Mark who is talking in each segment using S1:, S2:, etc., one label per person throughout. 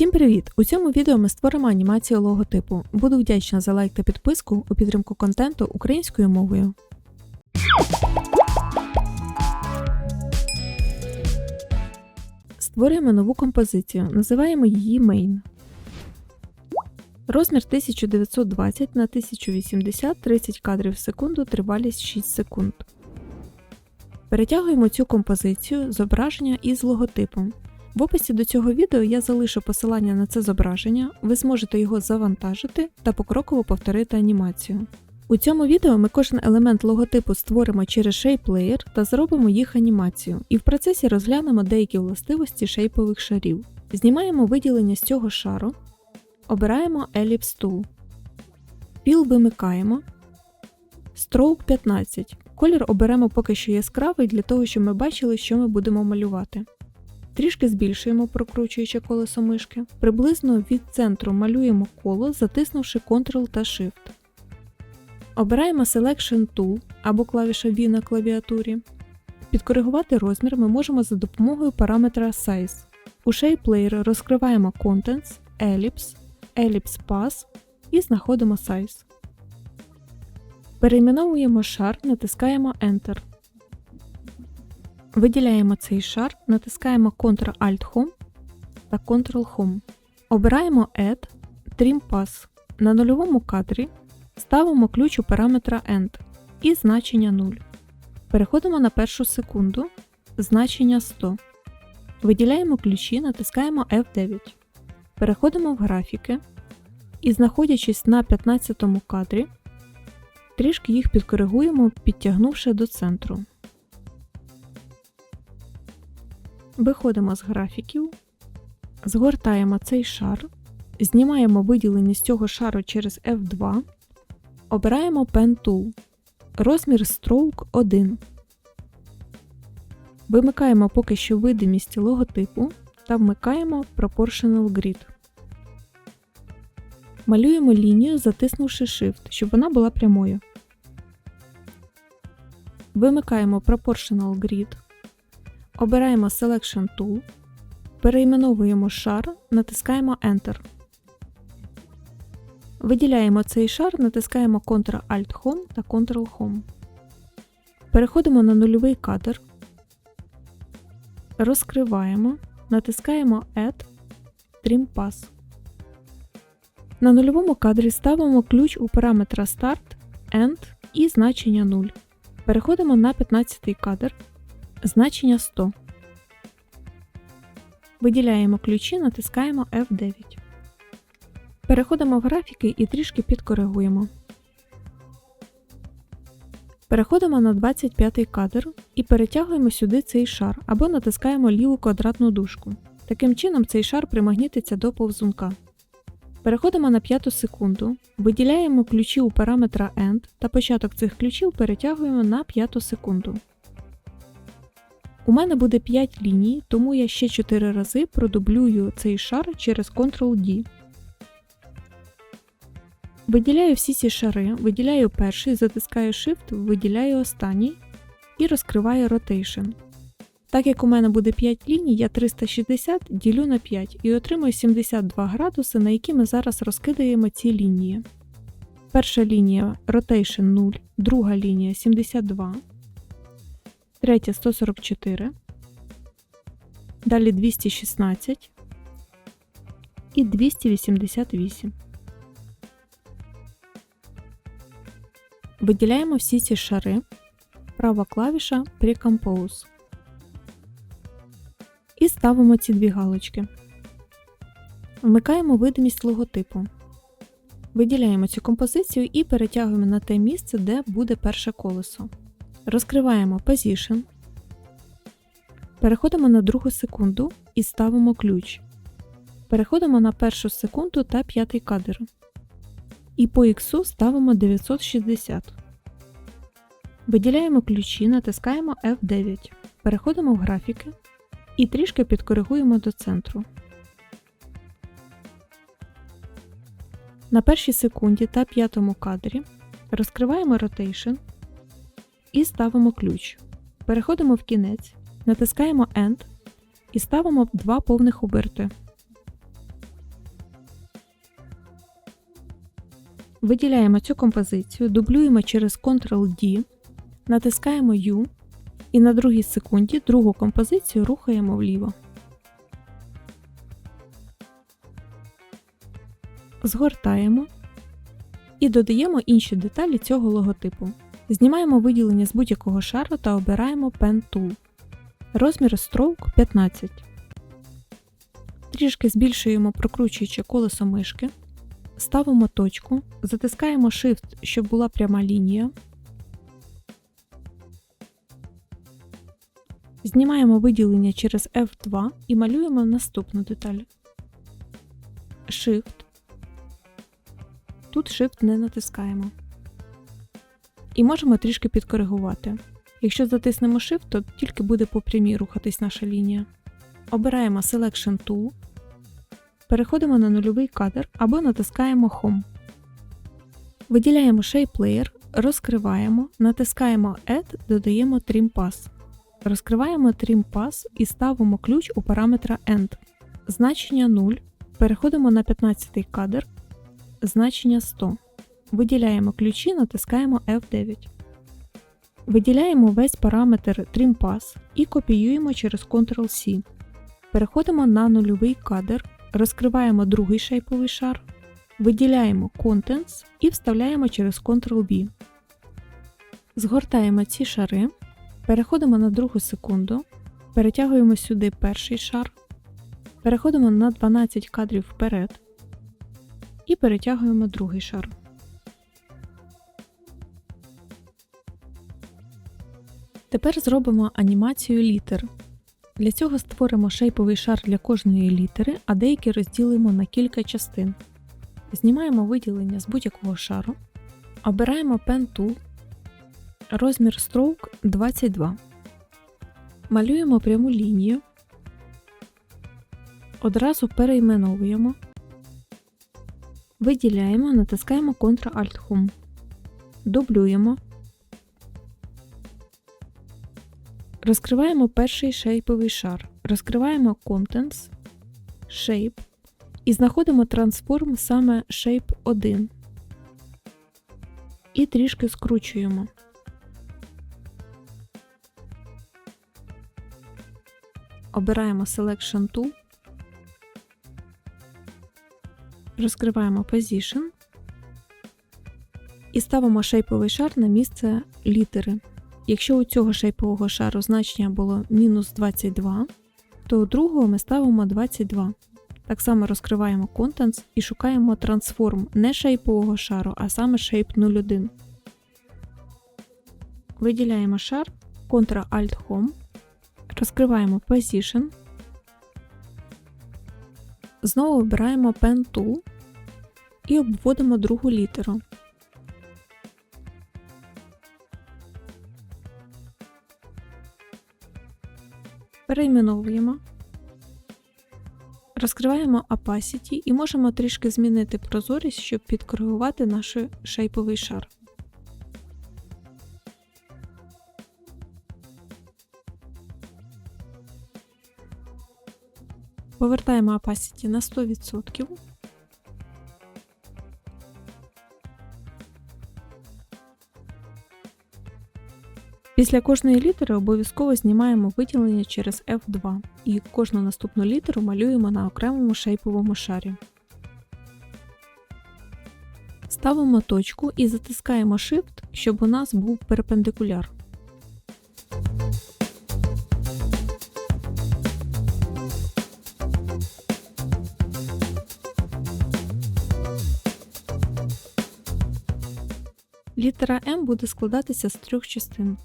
S1: Всім привіт! У цьому відео ми створимо анімацію логотипу. Буду вдячна за лайк та підписку у підтримку контенту українською мовою. Створюємо нову композицію, називаємо її Main. Розмір 1920 на 1080 30 кадрів в секунду, тривалість 6 секунд. Перетягуємо цю композицію зображення із логотипом. В описі до цього відео я залишу посилання на це зображення, ви зможете його завантажити та покроково повторити анімацію. У цьому відео ми кожен елемент логотипу створимо через Shape Layer та зробимо їх анімацію, і в процесі розглянемо деякі властивості шейпових шарів. Знімаємо виділення з цього шару, обираємо Ellipse Tool. Піл вимикаємо. Stroke 15. Колір оберемо поки що яскравий для того, щоб ми бачили, що ми будемо малювати. Трішки збільшуємо, прокручуючи колесо мишки. Приблизно від центру малюємо коло, затиснувши Ctrl та Shift. Обираємо Selection Tool або клавіша V на клавіатурі. Підкоригувати розмір ми можемо за допомогою параметра Size. У Shape Layer розкриваємо Contents, Ellipse, Ellipse Path і знаходимо Size. Перейменовуємо шар, натискаємо Enter. Виділяємо цей шар, натискаємо Ctrl-Alt-Home та Ctrl-Home. Обираємо Add Trim Pass. На нульовому кадрі ставимо ключ у параметра End і значення 0. Переходимо на першу секунду, значення 100. Виділяємо ключі, натискаємо F9. Переходимо в графіки і, знаходячись на 15 кадрі, трішки їх підкоригуємо, підтягнувши до центру. Виходимо з графіків, згортаємо цей шар, знімаємо виділення з цього шару через F2, обираємо Pen Tool, розмір Stroke 1. Вимикаємо поки що видимість логотипу та вмикаємо Proportional Grid. Малюємо лінію, затиснувши Shift, щоб вона була прямою. Вимикаємо Proportional Grid. Обираємо Selection Tool, перейменовуємо шар, натискаємо Enter. Виділяємо цей шар, натискаємо Ctrl-Alt-Home та Ctrl-Home. Переходимо на нульовий кадр, розкриваємо, натискаємо Add Trim Pass. На нульовому кадрі ставимо ключ у параметра Start, End і значення 0. Переходимо на 15 кадр. Значення 100. Виділяємо ключі, натискаємо F9. Переходимо в графіки і трішки підкоригуємо. Переходимо на 25 кадр і перетягуємо сюди цей шар або натискаємо ліву квадратну дужку. Таким чином цей шар примагнітиться до повзунка. Переходимо на 5 секунду, виділяємо ключі у параметра End та початок цих ключів перетягуємо на 5 секунду. У мене буде 5 ліній, тому я ще 4 рази продублюю цей шар через Ctrl-D. Виділяю всі ці шари, виділяю перший, затискаю Shift, виділяю останній і розкриваю Rotation. Так як у мене буде 5 ліній, я 360 ділю на 5 і отримую 72 градуси, на які ми зараз розкидаємо ці лінії. Перша лінія Rotation 0, друга лінія 72 третя 144, далі 216 і 288. Виділяємо всі ці шари, права клавіша Pre-Compose. І ставимо ці дві галочки. Вмикаємо видимість логотипу. Виділяємо цю композицію і перетягуємо на те місце, де буде перше колесо. Розкриваємо Position. Переходимо на другу секунду і ставимо ключ. Переходимо на першу секунду та п'ятий кадр. І по X ставимо 960. Виділяємо ключі, натискаємо F9. Переходимо в графіки і трішки підкоригуємо до центру. На першій секунді та п'ятому кадрі розкриваємо Rotation і ставимо ключ. Переходимо в кінець, натискаємо End і ставимо два повних оберти. Виділяємо цю композицію, дублюємо через Ctrl-D, натискаємо U і на другій секунді другу композицію рухаємо вліво. Згортаємо і додаємо інші деталі цього логотипу. Знімаємо виділення з будь-якого шару та обираємо Pen Tool. Розмір Stroke 15. Трішки збільшуємо прокручуючи колесо мишки. Ставимо точку, затискаємо Shift, щоб була пряма лінія. Знімаємо виділення через F2 і малюємо наступну деталь. Shift. Тут Shift не натискаємо. І можемо трішки підкоригувати. Якщо затиснемо Shift, то тільки буде по прямій рухатись наша лінія. Обираємо Selection Tool, переходимо на нульовий кадр або натискаємо Home. Виділяємо Shape Layer, розкриваємо, натискаємо Add, додаємо Trim Pass. Розкриваємо Trim Pass і ставимо ключ у параметра End. Значення 0. Переходимо на 15 кадр, значення 100. Виділяємо ключі, натискаємо F9. Виділяємо весь параметр Trim і копіюємо через Ctrl-C. Переходимо на нульовий кадр, розкриваємо другий шейповий шар, виділяємо Contents і вставляємо через Ctrl-B. Згортаємо ці шари, переходимо на другу секунду, перетягуємо сюди перший шар, переходимо на 12 кадрів вперед і перетягуємо другий шар. Тепер зробимо анімацію літер. Для цього створимо шейповий шар для кожної літери, а деякі розділимо на кілька частин. Знімаємо виділення з будь-якого шару, обираємо Pen Tool, розмір Stroke 22. Малюємо пряму лінію, одразу перейменовуємо, виділяємо, натискаємо Ctrl-Alt-Home, дублюємо. Розкриваємо перший шейповий шар, розкриваємо Contents, Shape і знаходимо трансформ саме Shape 1 і трішки скручуємо. Обираємо Selection Tool, розкриваємо Position і ставимо шейповий шар на місце літери. Якщо у цього шейпового шару значення було мінус 22, то у другого ми ставимо 22. Так само розкриваємо Contents і шукаємо трансформ не шейпового шару, а саме Shape 01. Виділяємо шар, Ctrl-Alt-Home, розкриваємо Position, знову вибираємо Pen Tool і обводимо другу літеру. Перейменовуємо, розкриваємо Opacity і можемо трішки змінити прозорість, щоб підкоригувати наш шейповий шар. Повертаємо Opacity на 100%. Після кожної літери обов'язково знімаємо виділення через F2 і кожну наступну літеру малюємо на окремому шейповому шарі. Ставимо точку і затискаємо Shift, щоб у нас був перпендикуляр. Літера М буде складатися з трьох частин.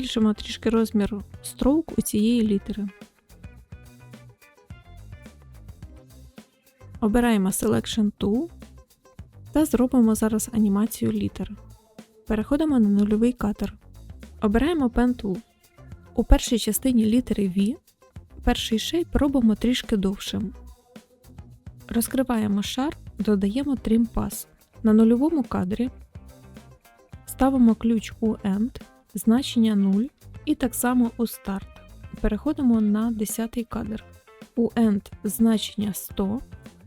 S1: Збільшимо трішки розмір строк у цієї літери. Обираємо Selection Tool та зробимо зараз анімацію літер. Переходимо на нульовий катер. Обираємо Pen Tool. У першій частині літери V перший шейп робимо трішки довшим. Розкриваємо шар, додаємо Trim Pass. На нульовому кадрі ставимо ключ у End, значення 0 і так само у Start. Переходимо на 10 кадр. У End значення 100,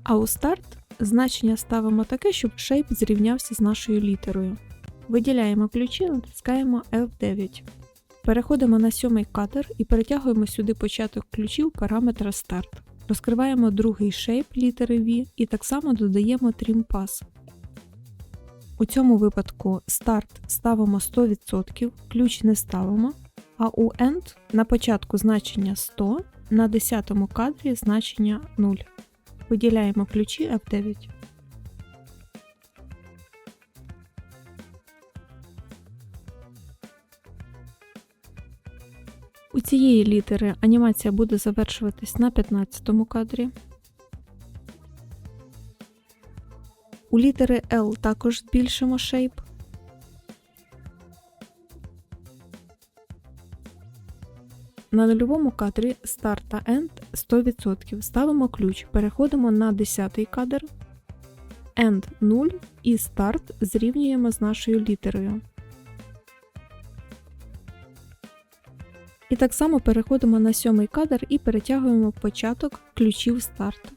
S1: а у Start значення ставимо таке, щоб шейп зрівнявся з нашою літерою. Виділяємо ключі, натискаємо F9. Переходимо на сьомий кадр і перетягуємо сюди початок ключів параметра Start. Розкриваємо другий шейп літери V і так само додаємо Trim Pass. У цьому випадку старт ставимо 100%, ключ не ставимо, а у End на початку значення 100, на 10 кадрі значення 0. Виділяємо ключі F9. У цієї літери анімація буде завершуватись на 15 кадрі. У літери L також збільшимо шейп. На нульовому кадрі Start та End 100%. Ставимо ключ, переходимо на 10 кадр, End 0 і Start зрівнюємо з нашою літерою. І так само переходимо на сьомий кадр і перетягуємо початок ключів старту.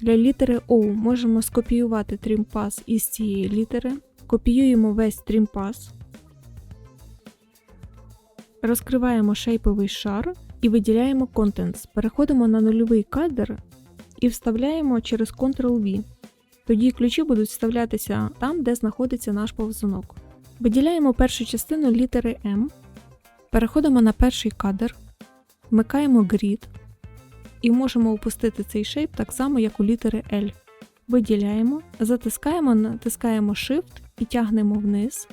S1: Для літери O можемо скопіювати тримпас із цієї літери. Копіюємо весь тримпас, розкриваємо шейповий шар і виділяємо Contents. Переходимо на нульовий кадр і вставляємо через Ctrl-V. Тоді ключі будуть вставлятися там, де знаходиться наш повзунок. Виділяємо першу частину літери M. Переходимо на перший кадр, вмикаємо Grid і можемо опустити цей шейп так само, як у літери L. Виділяємо, затискаємо, натискаємо Shift і тягнемо вниз.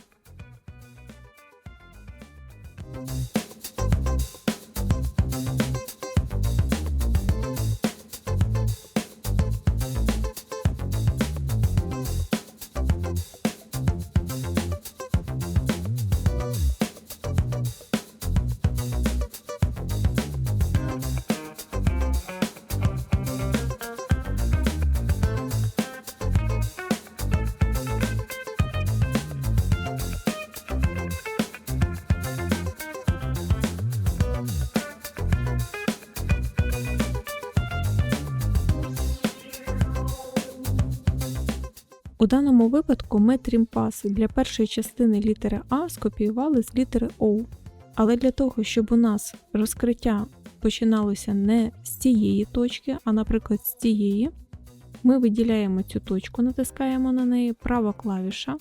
S1: У даному випадку ми трімпаси для першої частини літери А скопіювали з літери O. Але для того, щоб у нас розкриття починалося не з цієї точки, а, наприклад, з цієї, ми виділяємо цю точку, натискаємо на неї права клавіша,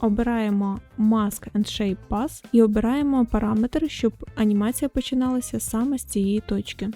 S1: обираємо Mask and Shape Pass і обираємо параметр, щоб анімація починалася саме з цієї точки.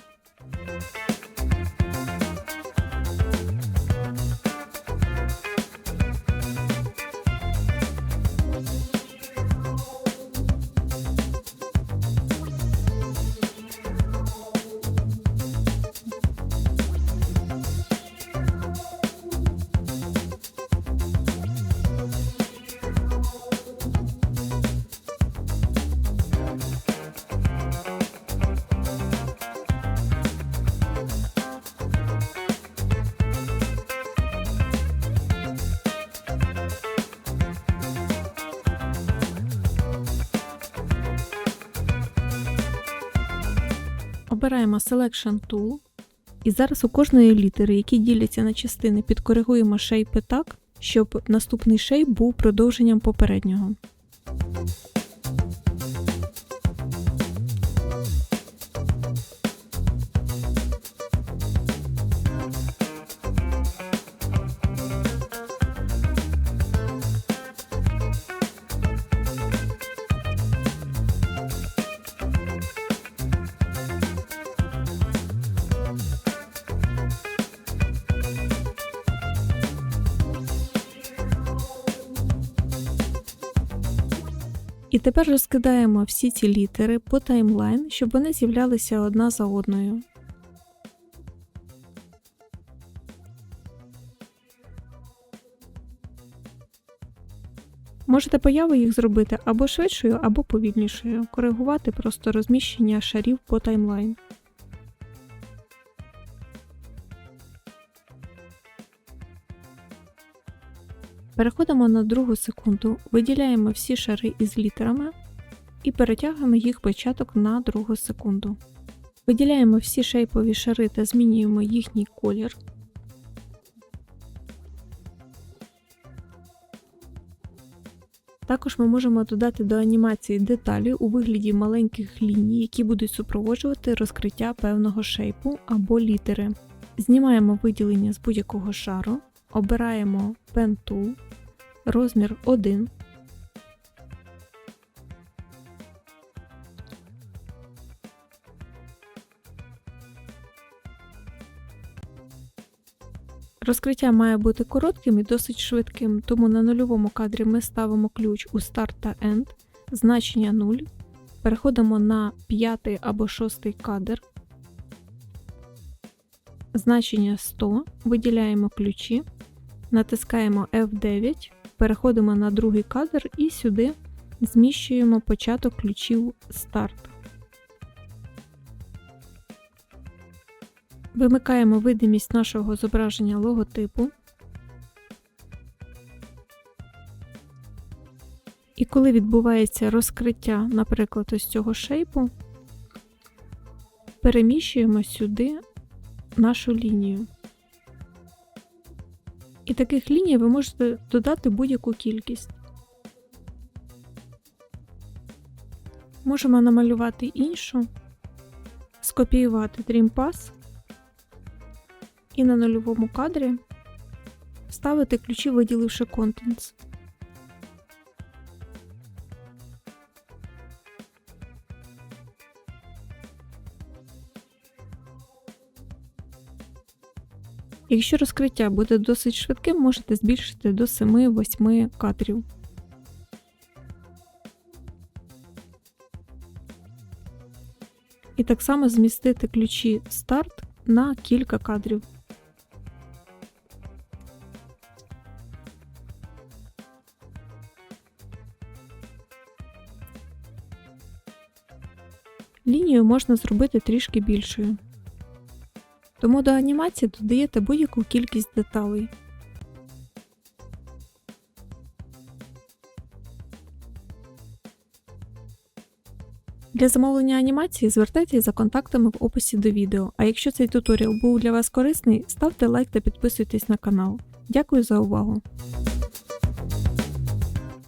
S1: Обираємо Selection Tool. І зараз у кожної літери, які діляться на частини, підкоригуємо шейпи так, щоб наступний шейп був продовженням попереднього. І тепер розкидаємо всі ці літери по таймлайн, щоб вони з'являлися одна за одною. Можете появу їх зробити або швидшою, або повільнішою, коригувати просто розміщення шарів по таймлайн. Переходимо на другу секунду, виділяємо всі шари із літерами і перетягуємо їх початок на другу секунду. Виділяємо всі шейпові шари та змінюємо їхній колір. Також ми можемо додати до анімації деталі у вигляді маленьких ліній, які будуть супроводжувати розкриття певного шейпу або літери. Знімаємо виділення з будь-якого шару, обираємо Pen Tool, розмір 1. Розкриття має бути коротким і досить швидким, тому на нульовому кадрі ми ставимо ключ у Start та End, значення 0, переходимо на п'ятий або шостий кадр, значення 100, виділяємо ключі, натискаємо F9, переходимо на другий кадр і сюди зміщуємо початок ключів Start. Вимикаємо видимість нашого зображення логотипу. І коли відбувається розкриття, наприклад, ось цього шейпу, переміщуємо сюди нашу лінію. Таких ліній ви можете додати будь-яку кількість. Можемо намалювати іншу, скопіювати DreamPass і на нульовому кадрі вставити ключі, виділивши Contents. Якщо розкриття буде досить швидким, можете збільшити до 7-8 кадрів. І так само змістити ключі старт на кілька кадрів. Лінію можна зробити трішки більшою. Тому до анімації додаєте будь-яку кількість деталей. Для замовлення анімації звертайтеся за контактами в описі до відео. А якщо цей туторіал був для вас корисний, ставте лайк та підписуйтесь на канал. Дякую за увагу!